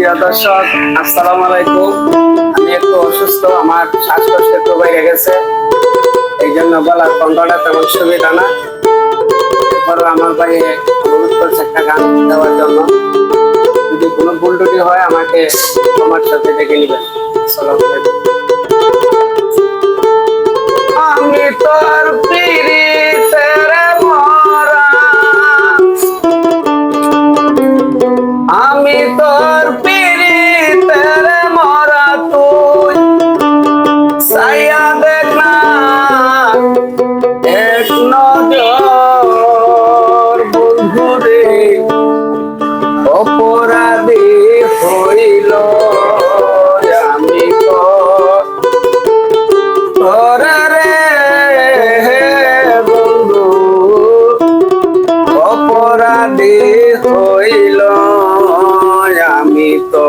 প্রিয় দর্শক, আসসালামু আলাইকুম। আমি একটু অসুস্থ, আমার শ্বাসকষ্ট একটু বেড়ে গেছে। এই জন্য বলার কণ্ঠটা তেমন সুবিধা না। এরপরও আমার ভাই অনুরোধ করছে একটা গান দেওয়ার জন্য। যদি কোনো ভুল টুটি হয়, আমাকে তোমার সাথে ডেকে নেবেন। আসসালামু আলাইকুম। আমি তোর মরা। আমি তোর অপরাধী হইল আমি রে বন্ধু অপরাধী হইল আমি তো।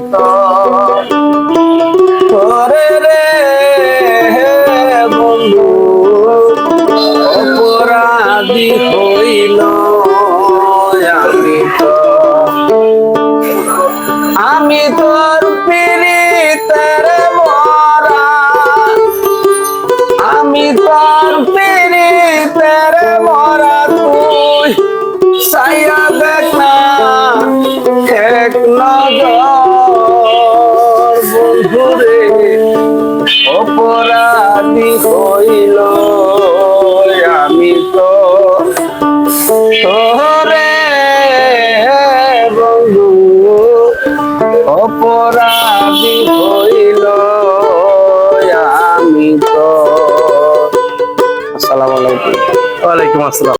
আমি অপরাধী হইল। আমি তো তোরে বন্ধু। অপরাধী হইল। আমি তো আসসালামু আলাইকুম। ওয়ালাইকুম আসসালাম।